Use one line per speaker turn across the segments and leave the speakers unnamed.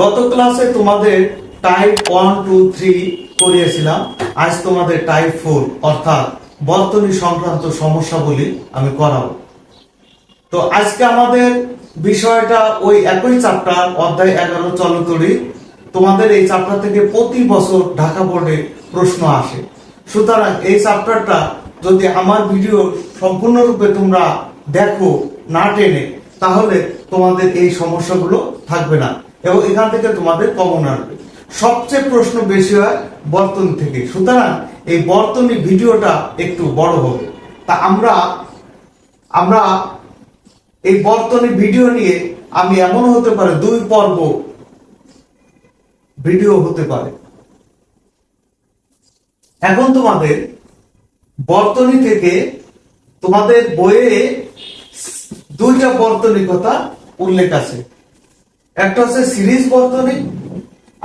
গত ক্লাসে তোমাদের টাইপ ওয়ান টু থ্রি করিয়েছিলাম। আজ তোমাদের টাইপ ফোর অর্থাৎ বর্তনী সংক্রান্ত সমস্যাগুলি আমি করাবো। তো আজকে আমাদের বিষয়টা ওই একই চ্যাপ্টার অধ্যায় এগারো চলতরি। তোমাদের এই চ্যাপ্টার থেকে প্রতি বছর ঢাকা বোর্ডে প্রশ্ন আসে। সুতরাং এই চ্যাপ্টারটা যদি আমার ভিডিও সম্পূর্ণরূপে তোমরা দেখো না টেনে, তাহলে তোমাদের এই সমস্যাগুলো থাকবে না। এবং এখান থেকে তোমাদের কমন আসবে। সবচেয়ে প্রশ্ন বেশি হয় বর্তনী থেকে। সুতরাং এই বর্তনী ভিডিওটা একটু বড় হবে। তা আমরা আমরা এই বর্তনী ভিডিও নিয়ে আমি এমন হতে পারে দুই পর্ব ভিডিও হতে পারে। এখন তোমাদের বর্তনী থেকে তোমাদের বইয়ে দুইটা বর্তনী কথা উল্লেখ আছে। একটা হচ্ছে সিরিজ বর্তনী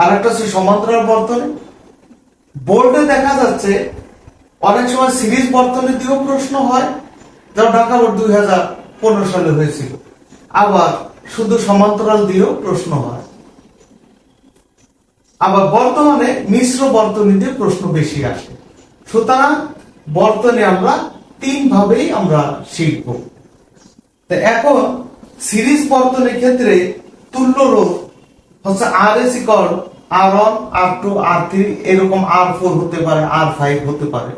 আর একটা হচ্ছে সমান্তরাল বর্তনী। বোর্ডে দেখা যাচ্ছে অনেক সময় সিরিজ বর্তনী দিয়েও প্রশ্ন হয়, যেমন ঢাকা বোর্ড দুই হাজার পনেরো সালে হয়েছিল। আবার শুধু সমান্তরাল দিয়েও প্রশ্ন হয়। আবার বর্তমানে মিশ্র বর্তনী দিয়ে প্রশ্ন বেশি আসে। সুতরাং বর্তনী আমরা তিন ভাবেই আমরা শিখব। এখন সিরিজ বর্তনের ক্ষেত্রে তুল্য রোধ হচ্ছে R S equal R one R two R three এরকম আর ফোর হতে পারে আর ফাইভ হতে পারে।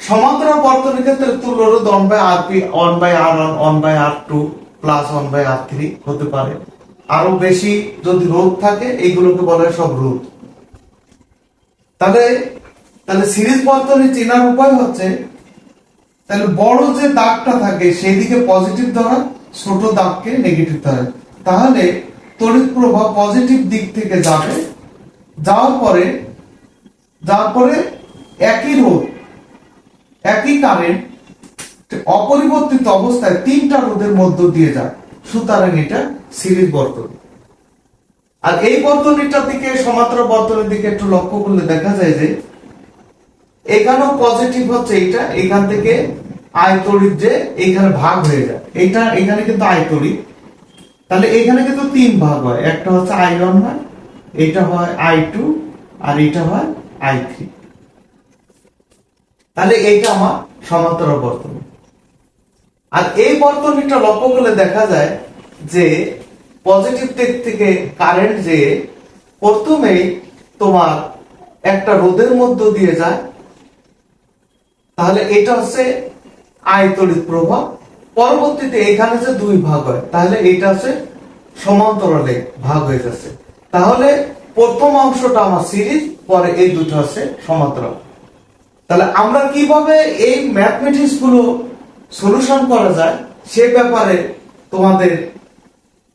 সমান্তরাল বর্তনের ক্ষেত্রে তুল্য রোধ one by R P one by R one one by R two plus one by R three হতে পারে। আরও বেশি যদি রোধ থাকে, এইগুলোকে বলা সব রোধ তাহলে তাহলে সিরিজ বর্তনী চেনার উপায় হচ্ছে, তাহলে বড় যে দাগটা থাকে সেই দিকে পজিটিভ ধরা, ছোট দাগকে নেগেটিভ ধরা। তাহলে তড়িৎ প্রভাব পজিটিভ দিক থেকে যাবে, যাওয়ার পরে যাওয়ার পরে একই রোধ, একই কারেন্ট অপরিবর্তিত অবস্থায় তিনটা রোধের মধ্য দিয়ে যায়। সুতরাং এটা সিরিজ বর্তনী। আর এই বর্তনীটার দিকে, সমান্তরাল বর্তনীর দিকে একটু লক্ষ্য করলে দেখা যায় যে, এখানেও পজিটিভ হচ্ছে এইটা, এখান থেকে আয় তড়িৎ যে এইখানে ভাগ হয়ে যায়। এইটা, এখানে কিন্তু আয় তড়িৎ তাহলে এখানে কিন্তু তিন ভাগ হয়। একটা হচ্ছে আই ওয়ান হয়, এটা হয় আই টু, আর এটা হয় আই থ্রি। তাহলে এইটা আমার সমান্তরাল বর্তনী। আর এই বর্তনীটা লক্ষ্য করলে দেখা যায় যে পজিটিভ দিক থেকে কারেন্ট যে, প্রথমেই তোমার একটা রোদের মধ্য দিয়ে যায়। তাহলে এটা হচ্ছে আয়তরিত প্রভাব। পরবর্তীতে এখানে যে দুই ভাগ হয়, তাহলে এটা হচ্ছে সমান্তরালে ভাগ হয়ে যাচ্ছে। তাহলে প্রথম অংশটা আমার সিরিজ, পরে এই দুটো হচ্ছে সমান্তরাল। তাহলে আমরা কীভাবে এই ম্যাথমেটিক্সগুলো সলিউশন করা যায়, সে ব্যাপারে তোমাদের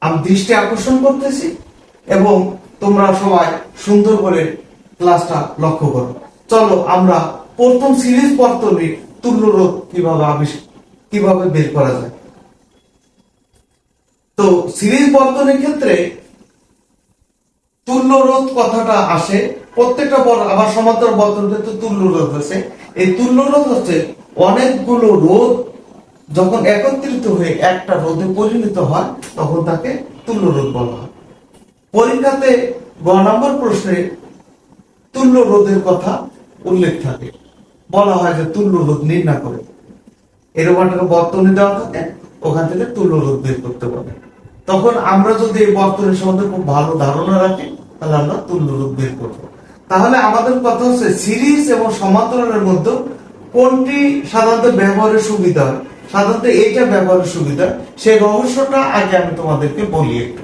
আমি দৃষ্টি আকর্ষণ করতেছি এবং তোমরা সবাই সুন্দর করে ক্লাসটা লক্ষ্য করো। চলো আমরা প্রথম সিরিজ বর্তনীর তুল্য রোধ কীভাবে আবিষ্কার কীভাবে বের করা যায়? তো সিরিজ বর্তনীর ক্ষেত্রে তুল্য রোধ কথাটা আসে, প্রত্যেকটা বড় আবার সমান্তর বর্তনীতে তো তুল্য রোধ আছে। এই তুল্য রোধ হচ্ছে অনেকগুলো রোধ যখন একত্রিত হয়ে একটা রোধে পরিণত হয়, তখন তাকে তুল্য রোধ বলা হয়। পরীক্ষাতে গ নম্বর প্রশ্নে তুল্য রোধের কথা উল্লেখ থাকে। বলা হয় যে তুল্য রোধ নির্ণয় করে। এরকম একটা বর্তনী দেওয়া থাকে ওখান থেকে তুল্য রোধ বের করতে পারে তখন আমরা যদি এই বর্তনীর সম্বন্ধে খুব ভালো ধারণা রাখি, তাহলে আমরা তুল্য রোধ বের করব। তাহলে আমাদের কথা হচ্ছে সিরিজ এবং সমান্তরালের মধ্যে কোনটি সাধারণত ব্যবহারের সুবিধা? সাধারণত এইটা ব্যবহারের সুবিধা, সেই রহস্যটা আগে আমি তোমাদেরকে বলি একটু।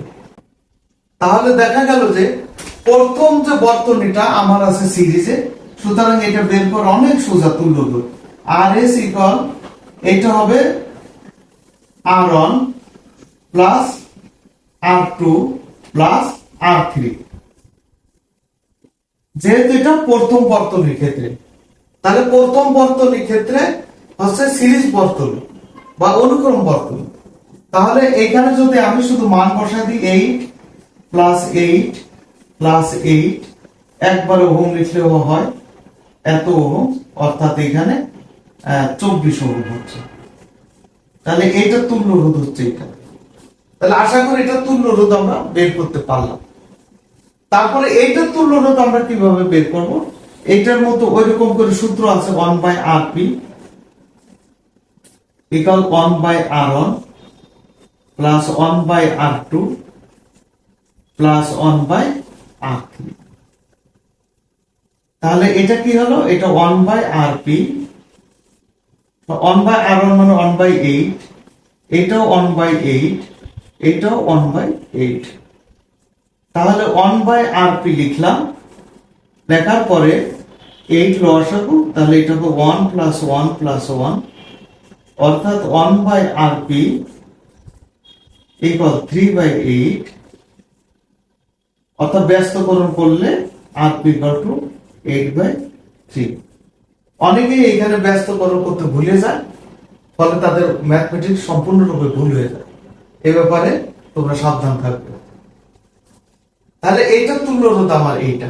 তাহলে দেখা গেল যে প্রথম যে বর্তনীটা আমার আছে সিরিজে, সুতরাং এটা বের করা অনেক সোজা তুল্য আর এস ইকল এটা হবে R one plus R two plus R three যেহেতু এটা প্রথম বর্তনীর ক্ষেত্রে, তাহলে প্রথম বর্তনীর ক্ষেত্রে হচ্ছে সিরিজ বর্তনী বা অনুক্রম বর্তনী। তাহলে এখানে যদি আমি শুধু মান বসাই দিই eight plus eight plus eight একবারে ওহম লিখলেও হয়, এত অর্থাৎ এখানে চব্বিশ ওহম হচ্ছে। তাহলে এটা তুল্য রোধ হচ্ছে এটা তাহলে আশা করি এটা তুল্য রোধ আমরা বের করতে পারলাম। তারপরে এইটার তুল্য রোধ আমরা কীভাবে বের করব? এইটার মতো ওই রকম করে সূত্র আছে one by R P equal one by R one plus one by R two plus one by R three তাহলে এটা কি হলো? এটা one by R P one by R one মানে ওয়ান বাই এইট এটাও ওয়ান বাই এইট এটাও one by eight তাহলে one by R P লিখলাম, লেখার পরে এইট লসাগু তাহলে এটা হবে one plus one plus one অর্থাৎ one by R P equal three by eight অর্থাৎ ব্যস্তকরণ করলে R P equal to eight by three অনেকেই এখানে ব্যস্তকরণ করতে ভুলে যায়, ফলে তাদের ম্যাথমেটিক্স সম্পূর্ণরূপে ভুল হয়ে যায়। এ ব্যাপারে তোমরা সাবধান থাকবে। তাহলে এইটা তুল্য রোধ আমার এইটা।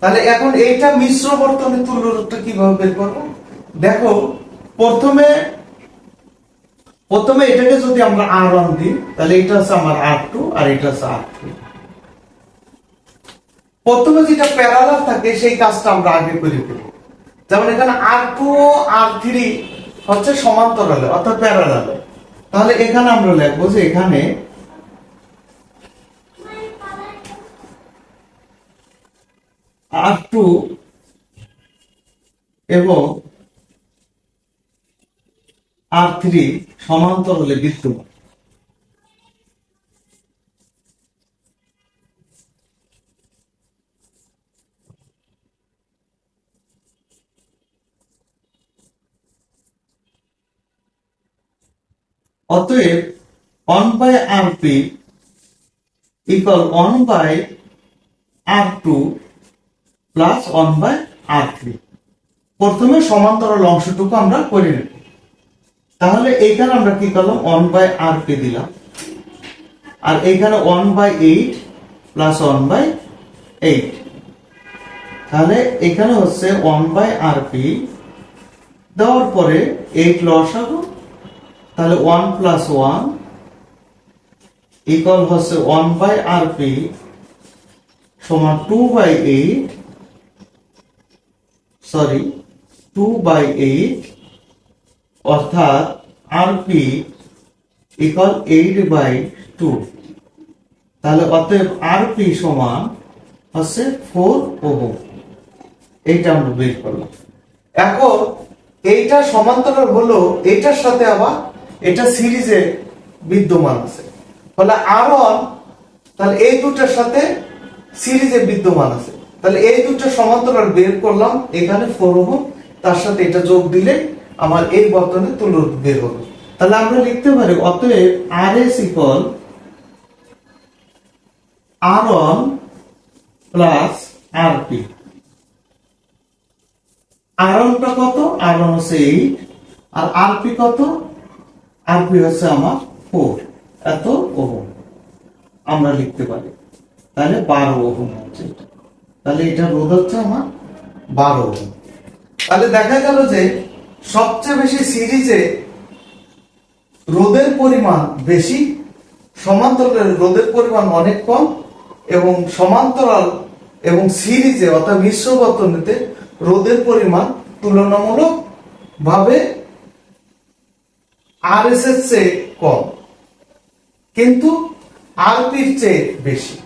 তাহলে এখন এইটা মিশ্র বর্তনে তুল্য রোধটা কীভাবে বের করব? দেখো, প্রথমে প্রথমে এটাকে যদি আমরা আর ওয়ান দিই, তাহলে এটা হচ্ছে আমার আর টু আর এটা হচ্ছে আর থ্রি প্রথমে যেটা প্যারালাল থাকে, সেই কাজটা আমরা আগে করে ফেলি যেমন এখানে আর টু, আর থ্রি হচ্ছে সমান্তরালে, অর্থাৎ প্যারালালে। তাহলে এখানে আমরা লিখব যে এখানে আর টু এবং আর থ্রি সমান্তরালে বিদ্যমান। অতএব one by R P equal one by R two plus one by R three প্রথমে সমান্তরাল অংশটুকু আমরা করে নেব। তাহলে এইখানে আমরা কি করলাম? ওয়ান বাই আর পি দিলাম। আর এইখানে one by eight plus one by eight তাহলে এখানে হচ্ছে ওয়ান বাই আর পি দেওয়ার পরে এইট লস লসাগু তাহলে ওয়ান প্লাস ওয়ান ইকুয়াল হচ্ছে ওয়ান বাই আর পি সমান two by eight sorry two by eight অর্থাৎ R P equal eight by two তাহলে অতএব আর পি সমান হচ্ছে ফোর ওহম। এইটা আমরা বের করলাম। এখন এইটা সমান্তরাল হলো, এইটার সাথে আবার এটা সিরিজে বিদ্যমান আছে। ফলে আর তাহলে এই দুটার সাথে সিরিজে বিদ্যমান আছে। তাহলে এই দুটো সমান্তরাল বের করলাম, এখানে ফোর ওহম তার সাথে এটা যোগ দিলে আমার এই বর্তনে তুল্য বের হবে। তাহলে আমরা লিখতে পারি, অতএব R S equal R plus R P R কত? আর হচ্ছে এইট আর আর পি কত? আর পি হচ্ছে আমার? ফোর এত ওহম। আমরা লিখতে পারি। তাহলে বারো ওহম হচ্ছে তাহলে এটা রোধ হচ্ছে আমার বারো ওহম। তাহলে দেখা গেল যে সবচেয়ে বেশি সিরিজে রোদের পরিমাণ বেশি সমান্তরালের রোদের পরিমাণ অনেক কম, এবং সমান্তরাল এবং সিরিজে অর্থাৎ মিশ্র বর্তনীতে রোদের পরিমাণ তুলনামূলক ভাবে আর এস এর চেয়ে কম। কিন্তু আরপির চেয়ে বেশি।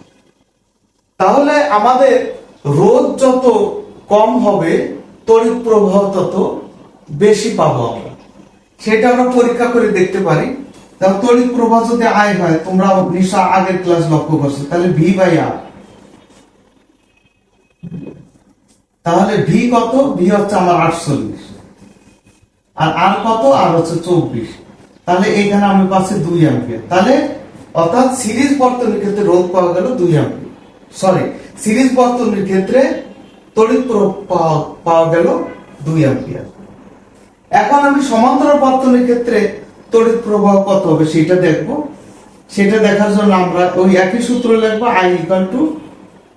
তাহলে আমাদের রোদ যত কম হবে, তড়িৎ প্রবাহ তত বেশি পাবো আমরা। সেটা আমরা পরীক্ষা করে দেখতে পারি। তাহলে তড়িৎ প্রবাহ যদি আয় হয়, তোমরা নিশ্চয় আগের ক্লাস লক্ষ্য করছ। তাহলে ভি বাই আর তাহলে ভি কত? ভি হচ্ছে আমার আটচল্লিশ। আর আর কত? আর হচ্ছে চব্বিশ। তাহলে এখানে আমি পাচ্ছি দুই অ্যাম্পিয়ার। তাহলে অর্থাৎ সিরিজ বর্তনীর ক্ষেত্রে রোধ পাওয়া গেল দুই অ্যাম্পিয়ার। সরি সিরিজ বর্তনীর ক্ষেত্রে তড়িৎ পাওয়া গেল দুই অ্যাম্পিয়ার। এখন আমি সমান্তরাল বর্তনীর ক্ষেত্রে তড়িৎ প্রবাহ কত হবে সেটা দেখব। সেটা দেখার জন্য আমরা ওই একই সূত্র লিখব আই ইকুয়াল টু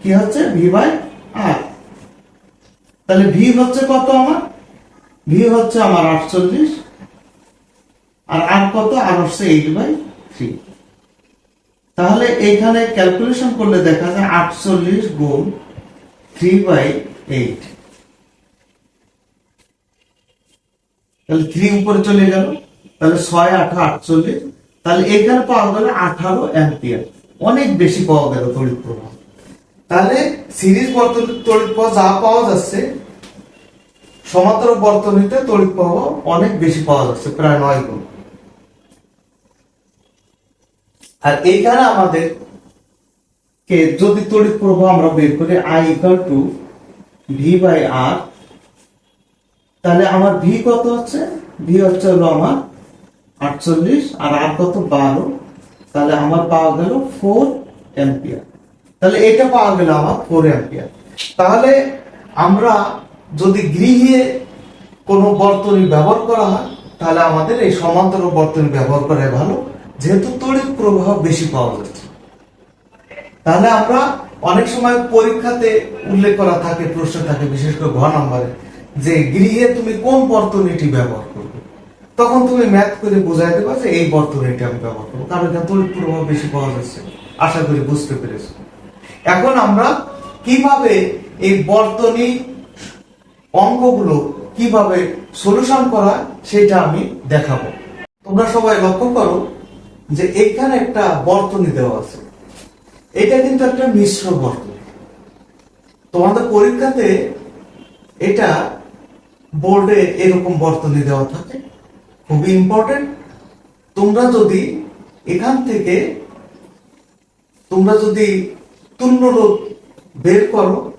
কি হচ্ছে? ভি বাই আর তাহলে ভি হচ্ছে কত আমার? ভি হচ্ছে আমার আটচল্লিশ। আর আর কত? আর হচ্ছে এইট বাই থ্রি তাহলে এইখানে ক্যালকুলেশন করলে দেখা যায় আটচল্লিশ গুণ থ্রি বাই এইট তাহলে থ্রি উপরে চলে গেল। তাহলে ছয় আঠা আটচল্লিশ। তাহলে এখানে পাওয়া গেল আঠারো অ্যাম্পিয়ার অনেক বেশি পাওয়া গেল তড়িৎ প্রবাহ। তাহলে সিরিজ বর্তনী তড়িৎ প্রবাহ যা পাওয়া যাচ্ছে সমান্তর বর্তনীতে তড়িৎ প্রবাহ অনেক বেশি পাওয়া যাচ্ছে, প্রায় নয় গুণ। আর এইখানে আমাদের কে যদি তড়িৎ প্রবাহ আমরা বের করি I equal to V by R তাহলে আমার ভি কত হচ্ছে? ভি হচ্ছে হলো আমার আটচল্লিশ, আর আর কত? বারো। তাহলে আমার পাওয়া গেল ফোর অ্যাম্পিয়ার তাহলে এটা পাওয়া গেল আমার ফোর অ্যাম্পিয়ার তাহলে আমরা যদি গৃহে কোনো বর্তনী ব্যবহার করা হয়, তাহলে আমাদের এই সমান্তর বর্তনী ব্যবহার করাই ভালো। যেহেতু তড়িৎ প্রবাহ বেশি পাওয়া যাচ্ছে তাহলে আমরা অনেক সময় পরীক্ষাতে উল্লেখ করা থাকে, প্রশ্ন থাকে, বিশেষ করে ঘ নম্বরে, যে গৃহে তুমি কোন বর্তনীটি ব্যবহার করবে? তখন তুমি ম্যাথ করে বোঝাই দেবা যে এই বর্তনীটি আমি ব্যবহার করব। কারণ এখানে তড়িৎ প্রবাহ বেশি পাওয়া যাচ্ছে। আশা করি বুঝতে পেরেছ। এখন আমরা কীভাবে এই বর্তনী অঙ্কগুলো কীভাবে সলিউশন করা সেটা আমি দেখাবো। তোমরা সবাই লক্ষ্য করো যে এইখানে একটা বর্তনী দেওয়া আছে। এটা কিন্তু একটা মিশ্র বর্তনী। তোমাদের পরীক্ষাতে এটা বোর্ডে এরকম বর্তনী দেওয়া থাকে। খুবই ইম্পর্টেন্ট তোমরা যদি এখান থেকে তোমরা যদি তুল্যরোধ বের করো,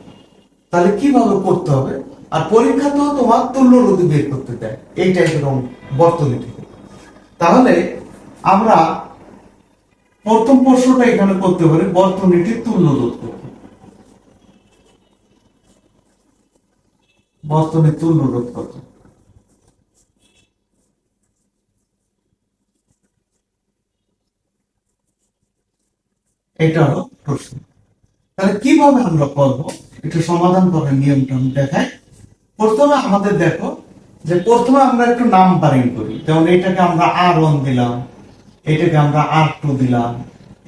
তাহলে কীভাবে করতে হবে? আর পরীক্ষাতেও তোমার তুল্যরোধ বের করতে দেয়। এই টাইপের বর্তনী থেকে তাহলে আমরা প্রথম প্রশ্নটা এখানে করতে পারি বর্তনীটি তুল্যরোধ করতে বর্তনী তুল্যরোধ কত? এটা হলো প্রশ্ন। তাহলে কীভাবে আমরা করব? একটু সমাধান করার নিয়মটা আমি দেখাই। প্রথমে আমাদের দেখো যে প্রথমে আমরা একটু নাম নাম্বারিং করি, যেমন এটাকে আমরা আর ওয়ান দিলাম। এটাকে আমরা আর টু দিলাম,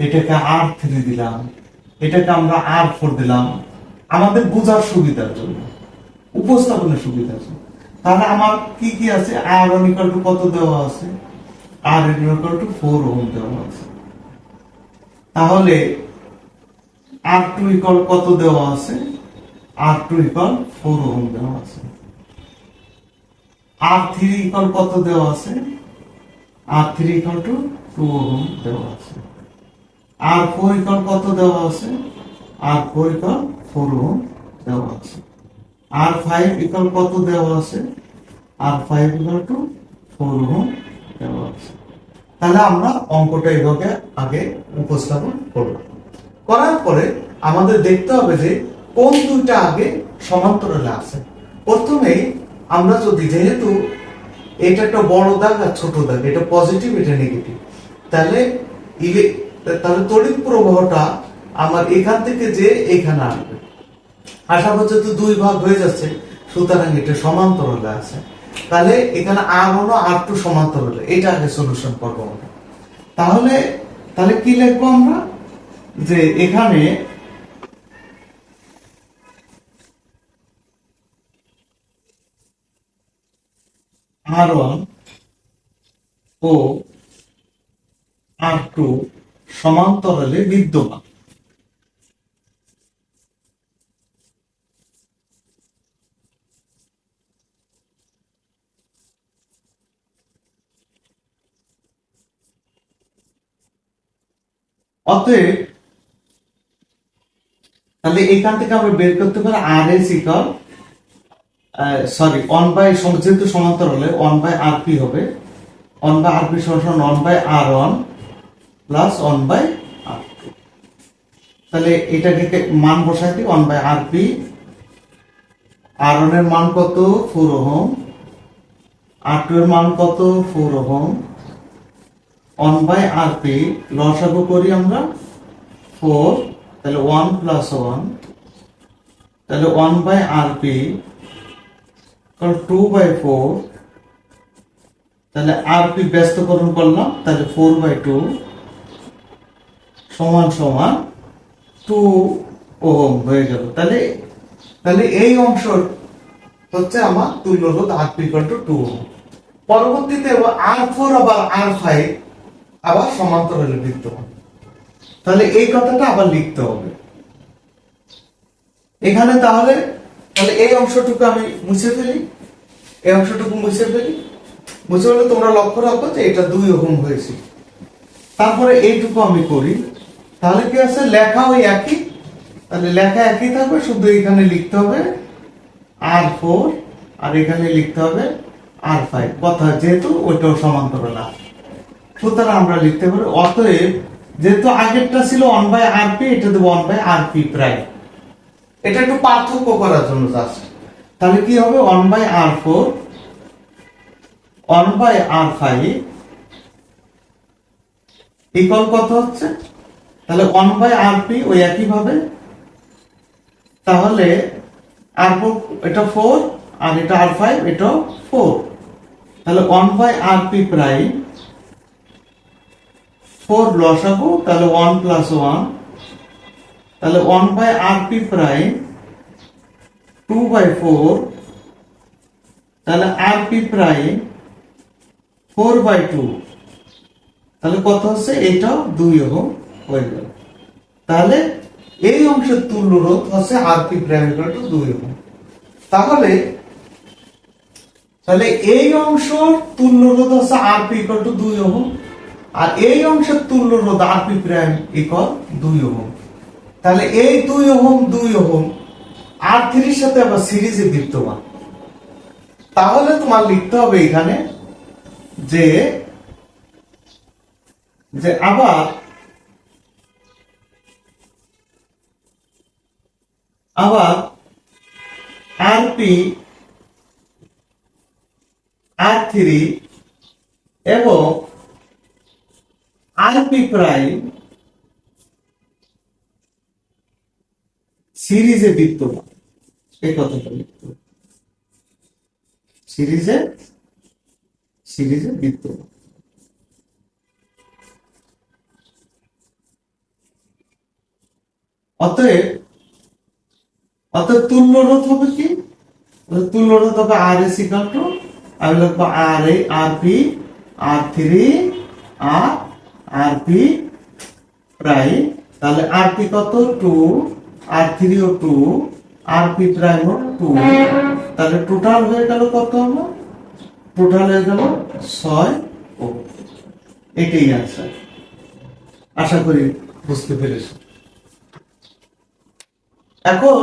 এটাকে আর থ্রি দিলাম, এটাকে আমরা আর ফোর দিলাম। আমাদের বোঝার সুবিধার জন্য, উপস্থাপনের সুবিধার জন্য। তাহলে আমার কি কি আছে? আর ওয়ান ইকাল টু কত দেওয়া আছে? R equal to four ohm দেওয়া আছে। তাহলে আর টু ইকাল কত দেওয়া আছে? R two equal four ohm দেওয়া আছে। আর থ্রি ইকাল কত দেওয়া আছে? R three equal to two ohm দেওয়া আছে। আর ফোর কত দেওয়া আছে? আর ফোর ফোর ওহম দেওয়া আছে। আর ফাইভ ইকাল কত দেওয়া আছে? R five equal to four ohm দেওয়া আছে। তাহলে আমরা অঙ্কটা এইভাবে আগে উপস্থাপন করব। করার পরে আমাদের দেখতে হবে যে কোন দুইটা আগে সমান্তরালে আছে। প্রথমে আমরা যদি যেহেতু এটা একটা বড় দাগ আর ছোট দাগ, এটা পজিটিভ এটা নেগেটিভ তাহলে তাহলে তড়িৎ প্রবাহটা আমার এখান থেকে যে এখানে আসবে। আশা করছে তো দুই ভাগ হয়ে যাচ্ছে, সুতরাং এটা সমান্তরালে আছে। তাহলে এখানে আর হলো আর টু সমান্তরালে, এটা আগে সলিউশন করব আমরা। তাহলে তাহলে কি লিখব আমরা? যে এখানে আর ওয়ান ও আর টু সমান্তরালে বিদ্যমান। অতএব, তাহলে এখান থেকে আমরা বের করতে পারি R S equal sorry one by যেহেতু সমান্তর হলে ওয়ান বাই আর পি হবে ওয়ান বাই আর পি সমান one by R one plus one by R তাহলে এটাকে মান বসাই one by R P R ওয়ানের মান কত? Four ohm. আর টু এর মান কত? Four ohm. One by R P লসাগু করি আমরা। ফোর তাহলে ওয়ান প্লাস ওয়ান তাহলে one by R P two by four তাহলে আর পি ব্যস্তকরণ করলাম, তাহলে ফোর বাই টু সমান সমান টু ওহম হয়ে গেল তাহলে তাহলে এই অংশ হচ্ছে আমার তুল্য রোধ R P two two ohm. পরবর্তীতে আর ফোর আবার আর ফাইভ আবার সমান্তরালে বিদ্যমান তাহলে এই কথাটা আবার লিখতে হবে। এখানে তাহলে তাহলে এই অংশটুকু আমি মুছে ফেলি। এই অংশটুকু মুছে ফেলি। মুছে ফেলে তোমরা লক্ষ্য রাখো যে এটা দুই ওহম হয়েছে। তারপরে এইটুকু আমি করি। তাহলে কি আছে? লেখা ওই একই? তাহলে লেখা একই থাকবে, শুধু এখানে লিখতে হবে আর ফোর আর এখানে লিখতে হবে আর ফাইভ কথা যেহেতু ওইটাও সমান্তরাল আর। সুতরাং আমরা লিখতে পারি, অতএব যেহেতু আগেরটা ছিল ওয়ান বাই আর পি এটা দেবো one by R P prime এটা একটু পার্থক্য করার জন্য জাস্ট তাহলে কি হবে? One by R four one by R five equal কত হচ্ছে? তাহলে ওয়ান বাই আর পি ওই একই ভাবে তাহলে আর এটা ফোর আর এটা আর ফাইভ এটাও ফোর তাহলে one by R P prime four লসাগু, তাহলে ওয়ান প্লাস ওয়ান তাহলে one by R P prime two by four তাহলে R P prime four by two তাহলে কত হচ্ছে? এটাও দুই ওহম। গেল। তাহলে এই অংশের তুল্য রোধ হচ্ছে আর পি প্রাইম টু দুই ওহম তাহলে তাহলে এই তুল্য রোধ হচ্ছে আর পি টু দুই ওহম, আর এই অংশের তুল্য রোধ আর পি প্রাইম দুই ওহম। তাহলে এই দুই ওহম দুই ওহম আর থ্রির সাথে আবার সিরিজে বিদ্যমান। তাহলে তোমার লিখতে হবে এখানে যে যে আবার আবার আর পি আর থ্রি এবং আর পি প্রাইম সিরিজে বিদ্যমান। এই কথাটা সিরিজে সিরিজে বিদ্যমান। অতএব অতএব তুল্য রোধ হবে কি? তুল্য রোধ হবে আর এস ইকাল টু আমি লিখব R A R P R three R R P prime তাহলে আর পি কত? টু আর থ্রি ও টু আর পি প্রাইম ও টু তাহলে টোটাল হয়ে গেল কত হলো? টোটাল হয়ে গেল ছয় ও। এটাই আনসার আশা করি বুঝতে পেরেছি। এখন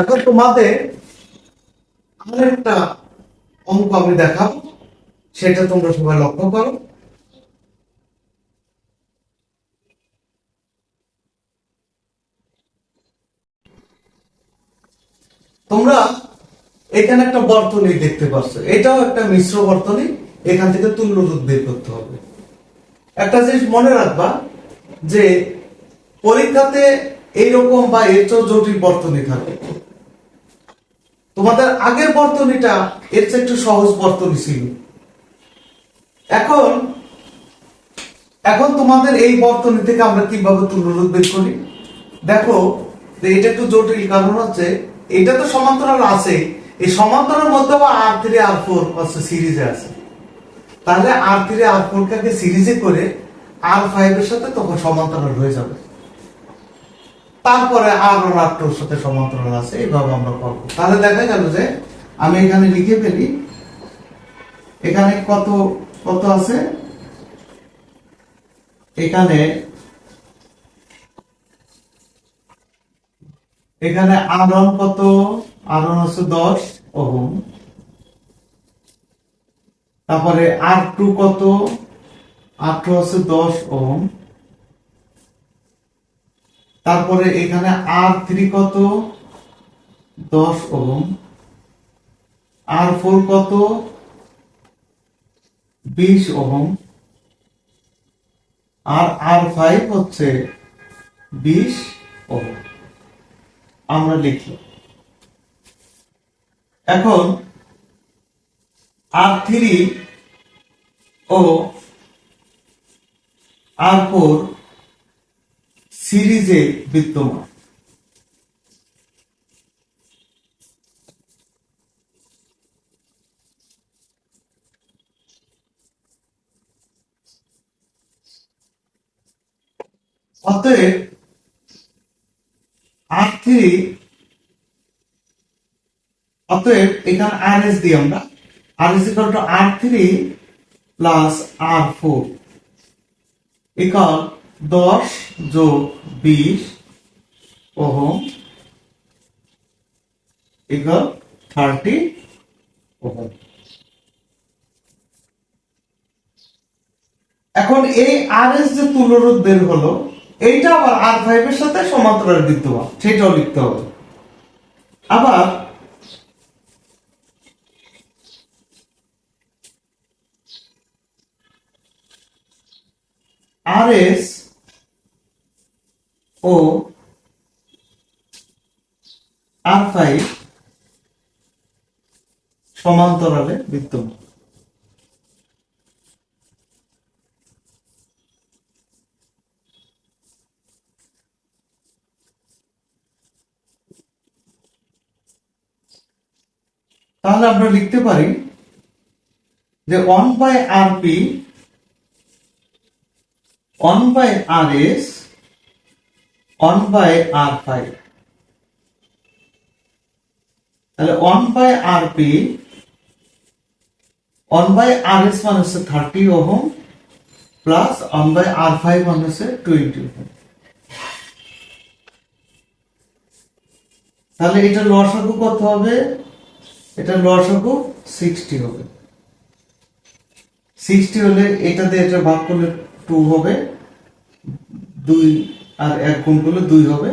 এখন তোমাদের আরেকটা অঙ্ক আমি দেখাবো, সেটা তোমরা সবাই লক্ষ্য করো। তোমরা এখানে একটা বর্তনী দেখতে পাচ্ছ এটাও একটা মিশ্র বর্তনী, এখান থেকে তুল্য রোধ বের করতে হবে। একটা জিনিস মনে রাখবা যে পরীক্ষাতে এইরকম বা এর জটিল বর্তনী থাকে। তোমাদের আগের বর্তনীটা এর চেয়ে একটু সহজ বর্তনী ছিল। এখন এখন তোমাদের এই বর্তনী থেকে আমরা কীভাবে তুল্যরোধ বের করি? দেখো এটা একটু জটিল কারণ হচ্ছে, এটা তো সমান্তরাল আছে। এই সমান্তরাল মধ্যে আবার আর থ্রি আর ফোর হচ্ছে সিরিজে আছে। তাহলে আর থ্রি আর ফোর কে সিরিজে করে আর ফাইভ এর সাথে তখন সমান্তরাল হয়ে যাবে। তারপরে আর ওয়ান সাথে সমান্তরাল আছে, এইভাবে আমরা করব। তাহলে দেখা গেল যে আমি এখানে লিখে ফেলি, এখানে কত কত আছে? এখানে এখানে আর ওয়ান কত? আর ওয়ান হচ্ছে দশ, ওহম। তারপরে আর টু কত? আর টু হচ্ছে দশ, ওহম। তারপরে এখানে আর থ্রি কত? দশ ওহম। আর ফোর কত? বিশ ওহম। আর আর ফাইভ হচ্ছে বিশ ওহম। আমরা লিখলাম এখন আর থ্রি ও আর ফোর সিরিজে বিদ্যমান। অতএব আর থ্রি অতএব এখানে আর এস দিই আমরা। R is equal to R three plus R four equal দশ যোগ বিশ ওহম ইকাল থার্টি ওহম। এখন এই আর এস যে তুলরোধ বের হলো, এইটা আবার আর ফাইভ এর সাথে সমান্তরাল বিদ্যমান, সেটাও লিখতে হবে। আবার আর এস ও আর ফাইভ সমান্তরালে বিদ্যমান। তাহলে আমরা লিখতে পারি যে one by R P one by R S one by R five তাহলে one by R P one by R S মানে হচ্ছে thirty ohm plus one by R five মানে হচ্ছে টোয়েন্টি ওহম। তাহলে এটা লসাগু কত হবে? এটা লসাগু সিক্সটি হবে। সিক্সটি হলে এটাতে এটা ভাগ করলে টু হবে। দুই আর এক গুণ করলে দুই হবে।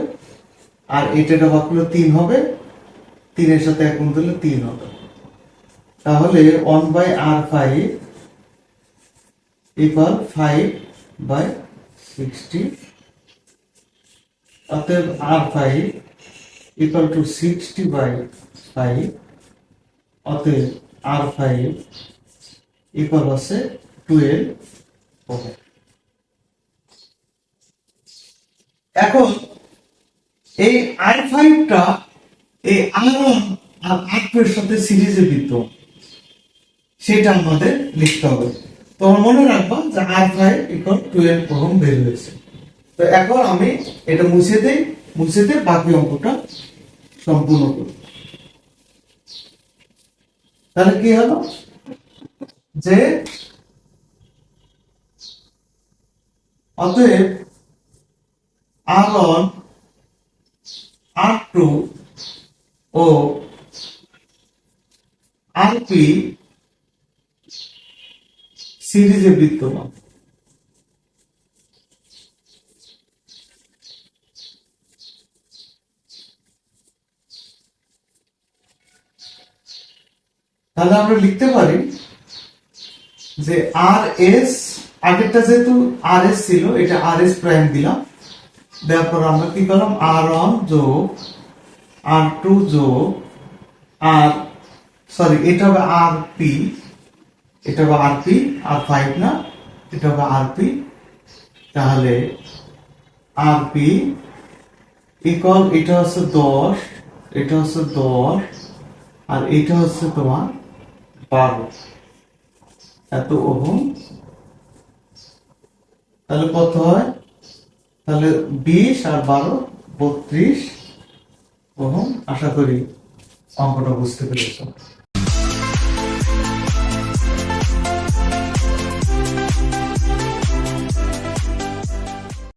আর এটা ভাগ করলে তিন হবে। তিনের সাথে এক গুণ করলে তিন হবে। তাহলে one by R five equal five by sixty অতএব R five equal to sixty by five অতএব আর ফাইভ ইকুয়াল হচ্ছে টুয়েলভ ওহম এখন এই আর ফাইভটা এই আর আর আর টু এর সাথে সিরিজে বিদ্যমান সেটা আমাদের লিখতে হবে। তোমার মনে রাখবা যে R five equal twelve ohm বের হয়েছে। তো এখন আমি এটা মুছে দেই, মুছে দিয়ে বাকি অঙ্কটা সম্পূর্ণ করি। তাহলে কি হলো? যে অতএব ওয়ান আর টু ও আর পি সিরিজে বিদ্যমান। তাহলে আমরা লিখতে পারি যে আর এস আগেরটা যেহেতু আর এস ছিল, এটা আর এস প্রাইম দিলাম। দেওয়ার পর আমরা কি করলাম? আর ওয়ান যোগ আর টু যোগ আর সরি এটা হবে আর পি এটা হবে আর পি আর ফাইভ না? এটা হবে আর পি তাহলে আর পি ইকুয়াল এটা হচ্ছে দশ, এটা হচ্ছে দশ, আর এটা হচ্ছে তোমার বারো। এত ওহম। তাহলে কত হয়? তাহলে বিশ আর বারো বত্রিশ ওহম আশা করি অঙ্কটা বুঝতে পেরেছ।